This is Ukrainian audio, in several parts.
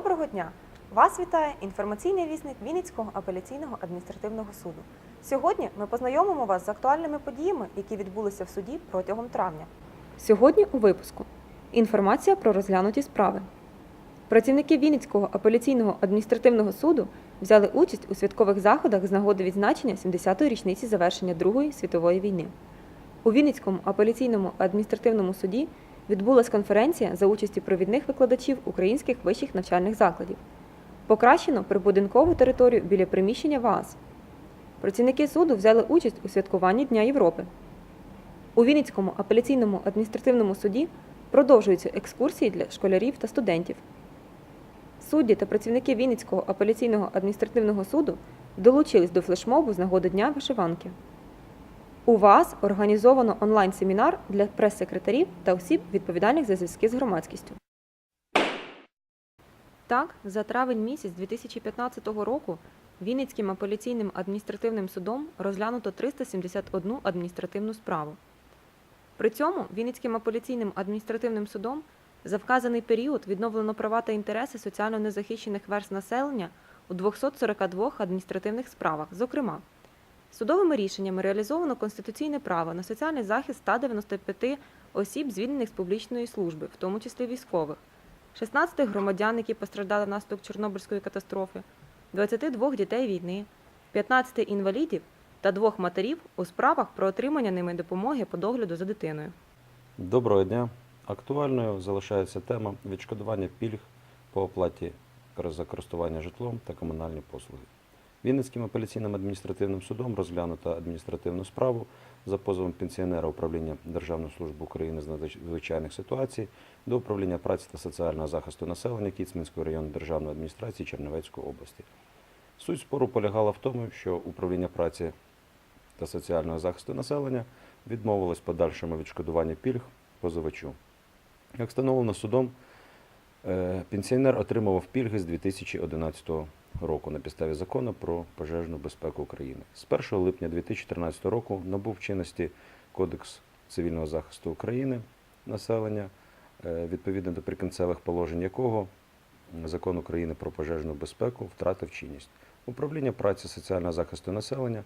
Доброго дня! Вас вітає інформаційний вісник Вінницького апеляційного адміністративного суду. Сьогодні ми познайомимо вас з актуальними подіями, які відбулися в суді протягом травня. Сьогодні у випуску інформація про розглянуті справи. Працівники Вінницького апеляційного адміністративного суду взяли участь у святкових заходах з нагоди відзначення 70-ї річниці завершення Другої світової війни. У Вінницькому апеляційному адміністративному суді відбулася конференція за участі провідних викладачів українських вищих навчальних закладів. Покращено прибудинкову територію біля приміщення ВААЗ. Працівники суду взяли участь у святкуванні Дня Європи. У Вінницькому апеляційному адміністративному суді продовжуються екскурсії для школярів та студентів. Судді та працівники Вінницького апеляційного адміністративного суду долучились до флешмобу з нагоди Дня вишиванки. У ВАЗ організовано онлайн-семінар для прес-секретарів та осіб, відповідальних за зв'язки з громадськістю. Так, за травень місяць 2015 року Вінницьким апеляційним адміністративним судом розглянуто 371 адміністративну справу. При цьому Вінницьким апеляційним адміністративним судом за вказаний період відновлено права та інтереси соціально незахищених верст населення у 242 адміністративних справах, зокрема, Судовими рішеннями реалізовано конституційне право на соціальний захист 195 осіб, звільнених з публічної служби, в тому числі військових, 16 громадян, які постраждали внаслідок Чорнобильської катастрофи, 22 дітей війни, 15 інвалідів та двох матерів у справах про отримання ними допомоги по догляду за дитиною. Доброго дня. Актуальною залишається тема відшкодування пільг по оплаті за користування житлом та комунальні послуги. Вінницьким апеляційним адміністративним судом розглянуто адміністративну справу за позовом пенсіонера управління Державної служби України з надзвичайних ситуацій до управління праці та соціального захисту населення Кіцмінської районної державної адміністрації Чернівецької області. Суть спору полягала в тому, що управління праці та соціального захисту населення відмовилось подальшому відшкодуванні пільг позивачу. Як встановлено судом, е, пенсіонер отримував пільги з 2011 року на підставі закону про пожежну безпеку України. З 1 липня 2013 року набув чинності Кодекс цивільного захисту України населення, е, відповідно до прикінцевих положень якого закон України про пожежну безпеку втратив чинність. Управління праці соціального захисту населення,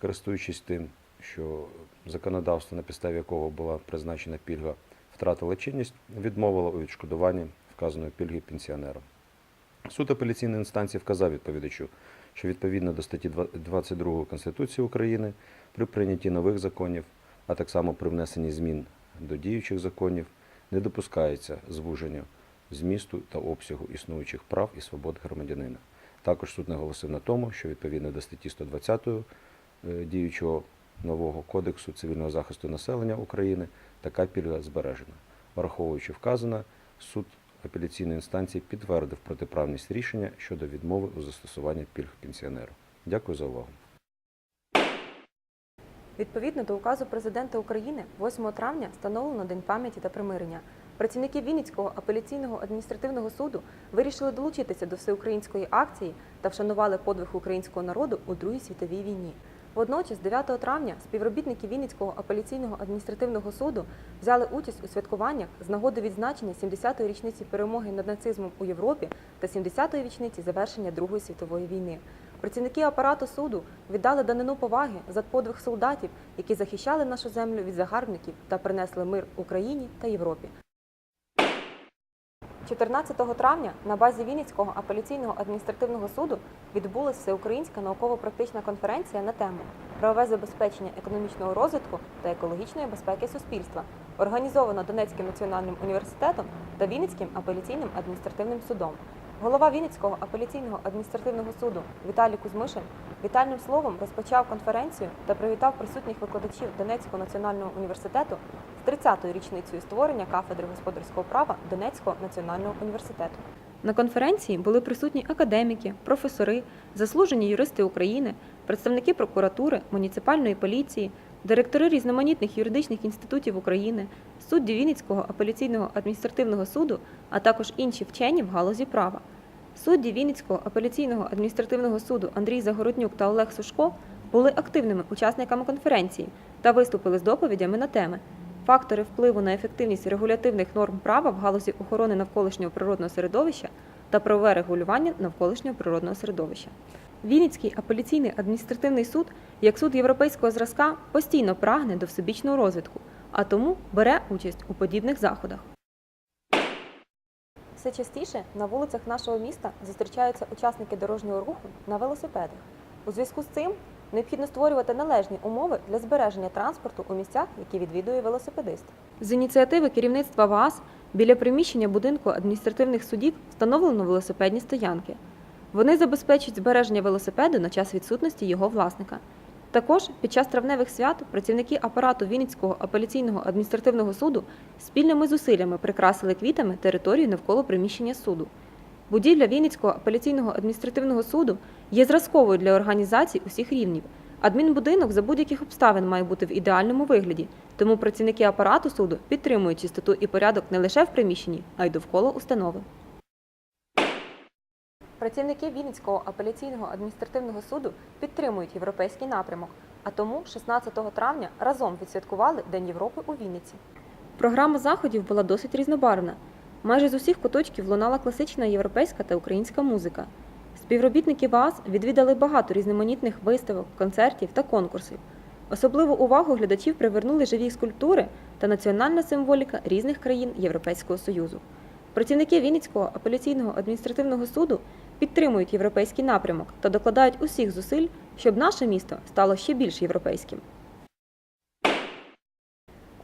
користуючись тим, що законодавство, на підставі якого була призначена пільга, втратило чинність, відмовило у відшкодуванні вказаної пільги пенсіонерам. Суд апеляційної інстанції вказав відповідачу, що відповідно до статті 22 Конституції України при прийнятті нових законів, а так само при внесенні змін до діючих законів, не допускається звуження змісту та обсягу існуючих прав і свобод громадянина. Також суд наголосив на тому, що відповідно до статті 120 е, діючого нового кодексу цивільного захисту населення України така пільга збережена. Враховуючи вказане, суд апеляційної інстанції підтвердив протиправність рішення щодо відмови у застосуванні пільг пенсіонеру. Дякую за увагу. Відповідно до указу президента України 8 травня встановлено День пам'яті та примирення. Працівники Вінницького апеляційного адміністративного суду вирішили долучитися до всеукраїнської акції та вшанували подвиг українського народу у Другій світовій війні. Водночас, 9 травня, співробітники Вінницького апеляційного адміністративного суду взяли участь у святкуваннях з нагоди відзначення 70-ї річниці перемоги над нацизмом у Європі та 70-ї річниці завершення Другої світової війни. Працівники апарату суду віддали данину поваги за подвиг солдатів, які захищали нашу землю від загарбників та принесли мир Україні та Європі. 14 травня на базі Вінницького апеляційного адміністративного суду відбулася всеукраїнська науково-практична конференція на тему правове забезпечення економічного розвитку та екологічної безпеки суспільства, організована Донецьким національним університетом та Вінницьким апеляційним адміністративним судом. Голова Вінницького апеляційного адміністративного суду Віталій Кузьмишин вітальним словом розпочав конференцію та привітав присутніх викладачів Донецького національного університету з 30-ю річницею створення кафедри господарського права Донецького національного університету. На конференції були присутні академіки, професори, заслужені юристи України, представники прокуратури, муніципальної поліції, директори різноманітних юридичних інститутів України, судді Вінницького апеляційного адміністративного суду, а також інші вчені в галузі права. Судді Вінницького апеляційного адміністративного суду Андрій Загороднюк та Олег Сушко були активними учасниками конференції та виступили з доповідями на теми фактори впливу на ефективність регулятивних норм права в галузі охорони навколишнього природного середовища, та правове регулювання навколишнього природного середовища. Вінницький апеляційний адміністративний суд, як суд європейського зразка, постійно прагне до всебічного розвитку, а тому бере участь у подібних заходах. Все частіше на вулицях нашого міста зустрічаються учасники дорожнього руху на велосипедах. У зв'язку з цим необхідно створювати належні умови для збереження транспорту у місцях, які відвідує велосипедист. З ініціативи керівництва ВААС біля приміщення будинку адміністративних судів встановлено велосипедні стоянки. Вони забезпечують збереження велосипеду на час відсутності його власника. Також під час травневих свят працівники апарату Вінницького апеляційного адміністративного суду спільними зусиллями прикрасили квітами територію навколо приміщення суду. Будівля Вінницького апеляційного адміністративного суду є зразковою для організацій усіх рівнів. Адмінбудинок за будь-яких обставин має бути в ідеальному вигляді, тому працівники апарату суду підтримують чистоту і порядок не лише в приміщенні, а й довкола установи. Працівники Вінницького апеляційного адміністративного суду підтримують європейський напрямок, а тому 16 травня разом відсвяткували День Європи у Вінниці. Програма заходів була досить різнобарвна. Майже з усіх куточків лунала класична європейська та українська музика. Співробітники ВААС відвідали багато різноманітних виставок, концертів та конкурсів. Особливу увагу глядачів привернули живі скульптури та національна символіка різних країн Європейського Союзу. Працівники Вінницького апеляційного адміністративного суду підтримують європейський напрямок та докладають усіх зусиль, щоб наше місто стало ще більш європейським.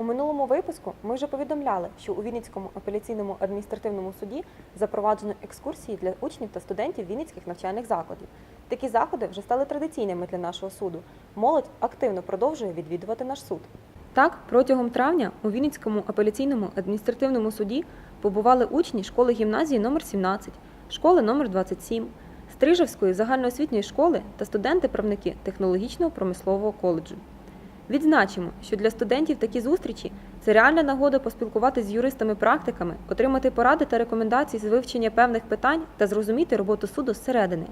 У минулому випуску ми вже повідомляли, що у Вінницькому апеляційному адміністративному суді запроваджено екскурсії для учнів та студентів Вінницьких навчальних закладів. Такі заходи вже стали традиційними для нашого суду. Молодь активно продовжує відвідувати наш суд. Так, протягом травня у Вінницькому апеляційному адміністративному суді побували учні школи гімназії номер 17, школи номер 27, Стрижевської загальноосвітньої школи та студенти-правники технологічного промислового коледжу. Відзначимо, що для студентів такі зустрічі це реальна нагода поспілкуватися з юристами-практиками, отримати поради та рекомендації з вивчення певних питань та зрозуміти роботу суду зсередини.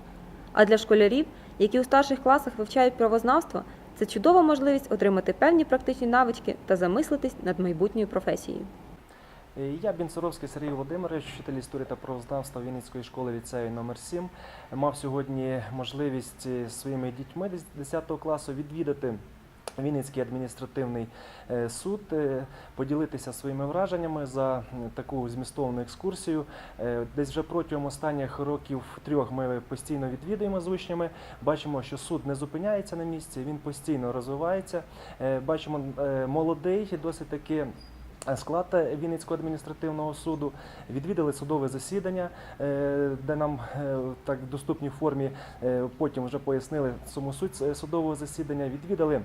А для школярів, які у старших класах вивчають правознавство, це чудова можливість отримати певні практичні навички та замислитись над майбутньою професією. Е, Я Бінцеровський Сергій Володимирович, вчитель історії та правознавства Вінницької школи ліцею номер 7 Мав сьогодні можливість е, своїми дітьми 10 класу відвідати Вінницький адміністративний е, суд, поділитися своїми враженнями за таку змістовну екскурсію. Десь вже протягом останніх років трьох ми постійно відвідуємо з учнями. Бачимо, що суд не зупиняється на місці, він постійно розвивається. Бачимо молодий, досить таки. Склад Вінницького адміністративного суду відвідали судове засідання, е, де нам е, так в доступній формі е, потім вже пояснили саму суть е, судового засідання. Відвідали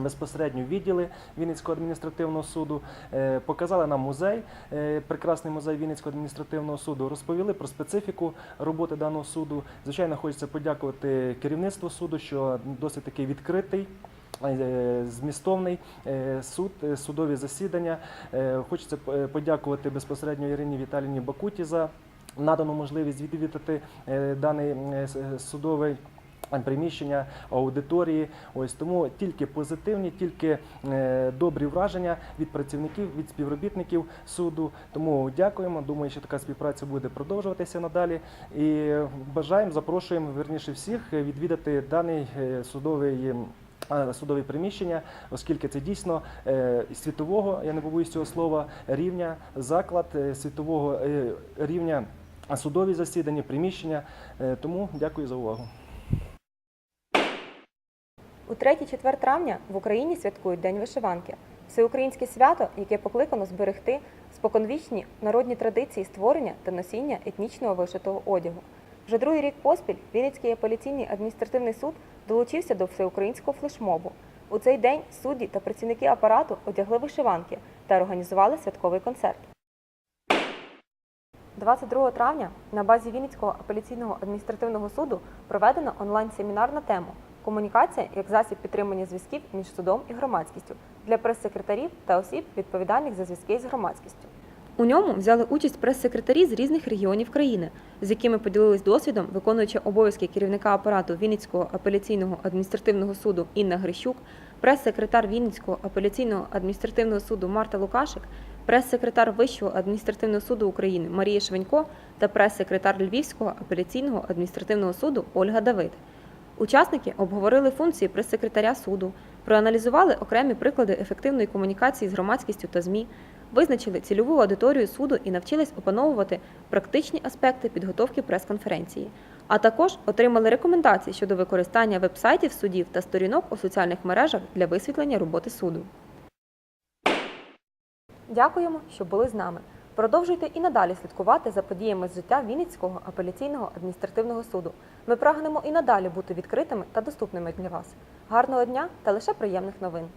безпосередньо відділи Вінницького адміністративного суду, е, показали нам музей, е, прекрасний музей Вінницького адміністративного суду, розповіли про специфіку роботи даного суду. Звичайно, хочеться подякувати керівництву суду, що досить такий відкритий. Е, Змістовний е, суд, е, судові засідання. Хочеться подякувати безпосередньо Ірині Віталіївні Бакуті за надану можливість відвідати даний судовий приміщення аудиторії. Ось тому тільки позитивні, тільки добрі враження від працівників, від співробітників суду. Тому дякуємо. Думаю, що така співпраця буде продовжуватися надалі. І бажаємо, запрошуємо верніше всіх відвідати даний судовий. Судові приміщення, оскільки це дійсно е, світового, я не побоюсь цього слова, рівня заклад е, світового е, рівня судові засідання, приміщення. Тому дякую за увагу. У 3-4 травня в Україні святкують День вишиванки. Всеукраїнське свято, яке покликано зберегти споконвічні народні традиції створення та носіння етнічного вишитого одягу. Вже другий рік поспіль Вінницький апеляційний адміністративний суд долучився до всеукраїнського флешмобу. У цей день судді та працівники апарату одягли вишиванки та організували святковий концерт. 22 травня на базі Вінницького апеляційного адміністративного суду проведено онлайн-семінар на тему Комунікація як засіб підтримання зв'язків між судом і громадськістю для прес-секретарів та осіб, відповідальних за зв'язки з громадськістю. У ньому взяли участь прес-секретарі з різних регіонів країни, з якими поділились досвідом, виконуючи обов'язки керівника апарату Вінницького апеляційного адміністративного суду Інна Грищук, прес-секретар Вінницького апеляційного адміністративного суду Марта Лукашик, прес-секретар Вищого адміністративного суду України Марія Швенько та прес-секретар Львівського апеляційного адміністративного суду Ольга Давид. Учасники обговорили функції прес-секретаря суду, проаналізували окремі приклади ефективної комунікації з громадськістю та ЗМІ, визначили цільову аудиторію суду і навчились опановувати практичні аспекти підготовки прес-конференції, а також отримали рекомендації щодо використання веб-сайтів судів та сторінок у соціальних мережах для висвітлення роботи суду. Дякуємо, що були з нами. Продовжуйте і надалі слідкувати за подіями з життя Вінницького апеляційного адміністративного суду. Ми прагнемо і надалі бути відкритими та доступними для вас. Гарного дня та лише приємних новин.